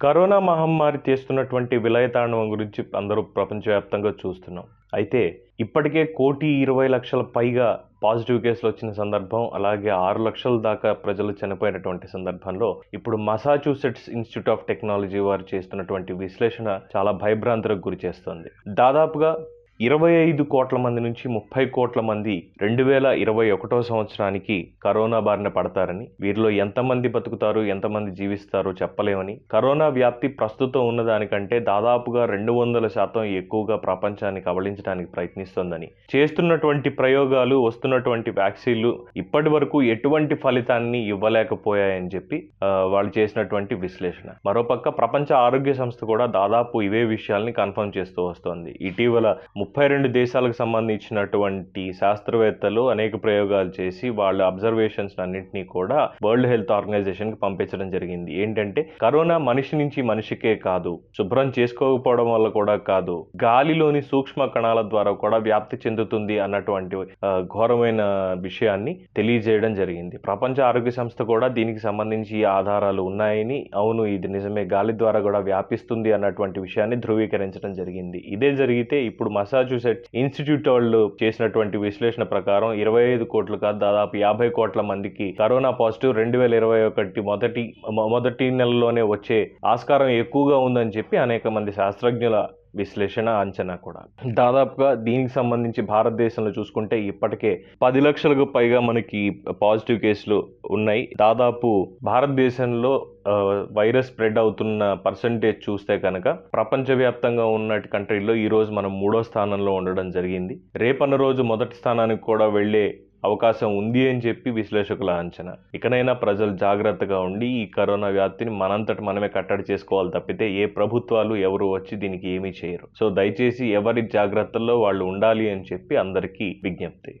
Corona మహమ్మారి చేస్తున్నటువంటి విలయతాండవం గురించి అందరూ ప్రపంచవ్యాప్తంగా చూస్తున్నాం. అయితే ఇప్పటికే కోటి ఇరవై లక్షల పైగా పాజిటివ్ కేసులు వచ్చిన సందర్భం అలాగే ఆరు లక్షల దాకా ప్రజలు చనిపోయినటువంటి సందర్భంలో ఇప్పుడు మసాచ్యూసెట్స్ ఇన్స్టిట్యూట్ ఆఫ్ టెక్నాలజీ వారు చేస్తున్నటువంటి విశ్లేషణ చాలా భయభ్రాంతులకు గురి చేస్తుంది. దాదాపుగా ఇరవై ఐదు కోట్ల మంది నుంచి ముప్పై కోట్ల మంది రెండు వేల ఇరవై ఒకటో సంవత్సరానికి కరోనా బారిన పడతారని వీరిలో ఎంతమంది బతుకుతారు ఎంతమంది జీవిస్తారో చెప్పలేమని కరోనా వ్యాప్తి ప్రస్తుతం ఉన్నదానికంటే దాదాపుగా రెండు వందల శాతం ఎక్కువగా ప్రపంచాన్ని కబళించడానికి ప్రయత్నిస్తోందని చేస్తున్నటువంటి ప్రయోగాలు వస్తున్నటువంటి వ్యాక్సిన్లు ఇప్పటి వరకు ఎటువంటి ఫలితాన్ని ఇవ్వలేకపోయాయని చెప్పి వాళ్ళు చేసినటువంటి విశ్లేషణ. మరోపక్క ప్రపంచ ఆరోగ్య సంస్థ కూడా దాదాపు ఇవే విషయాల్ని కన్ఫర్మ్ చేస్తూ వస్తోంది. ఇటీవల ముప్పై రెండు దేశాలకు సంబంధించినటువంటి శాస్త్రవేత్తలు అనేక ప్రయోగాలు చేసి వాళ్ళ అబ్జర్వేషన్స్ అన్నింటినీ కూడా వరల్డ్ హెల్త్ ఆర్గనైజేషన్కి పంపించడం జరిగింది. ఏంటంటే కరోనా మనిషి నుంచి మనిషికే కాదు శుభ్రం చేసుకోకపోవడం వల్ల కూడా కాదు గాలిలోని సూక్ష్మ కణాల ద్వారా కూడా వ్యాప్తి చెందుతుంది అన్నటువంటి ఘోరమైన విషయాన్ని తెలియజేయడం జరిగింది. ప్రపంచ ఆరోగ్య సంస్థ కూడా దీనికి సంబంధించి ఆధారాలు ఉన్నాయని అవును ఇది నిజమే గాలి ద్వారా కూడా వ్యాపిస్తుంది అన్నటువంటి విషయాన్ని ధృవీకరించడం జరిగింది. ఇదే జరిగితే ఇప్పుడు మసాచ్యూసెట్స్ ఇన్స్టిట్యూట్ వాళ్ళు చేసినటువంటి విశ్లేషణ ప్రకారం ఇరవై ఐదు కోట్లు కాదు దాదాపు యాభై కోట్ల మందికి కరోనా పాజిటివ్ రెండు వేల ఇరవై ఒకటి మొదటి మొదటి నెలలోనే వచ్చే ఆస్కారం ఎక్కువగా ఉందని చెప్పి అనేక మంది శాస్త్రజ్ఞుల విశ్లేషణ అంచనా కూడా. దాదాపుగా దీనికి సంబంధించి భారతదేశంలో చూసుకుంటే ఇప్పటికే పది లక్షలకు పైగా మనకి పాజిటివ్ కేసులు ఉన్నాయి. దాదాపు భారతదేశంలో వైరస్ స్ప్రెడ్ అవుతున్న పర్సంటేజ్ చూస్తే కనుక ప్రపంచవ్యాప్తంగా ఉన్న కంట్రీల్లో ఈరోజు మనం మూడో స్థానంలో ఉండడం జరిగింది. రేపన్న రోజు మొదటి స్థానానికి కూడా వెళ్ళే అవకాశం ఉంది అని చెప్పి విశ్లేషకుల అంచనా. ఇకనైనా ప్రజలు జాగ్రత్తగా ఉండి ఈ కరోనా వ్యాప్తిని మనంతట మనమే కట్టడి చేసుకోవాలి తప్పితే ఏ ప్రభుత్వాలు ఎవరు వచ్చి దీనికి ఏమీ చేయరు. సో దయచేసి ఎవరి జాగ్రత్తల్లో వాళ్ళు ఉండాలి అని చెప్పి అందరికీ విజ్ఞప్తి.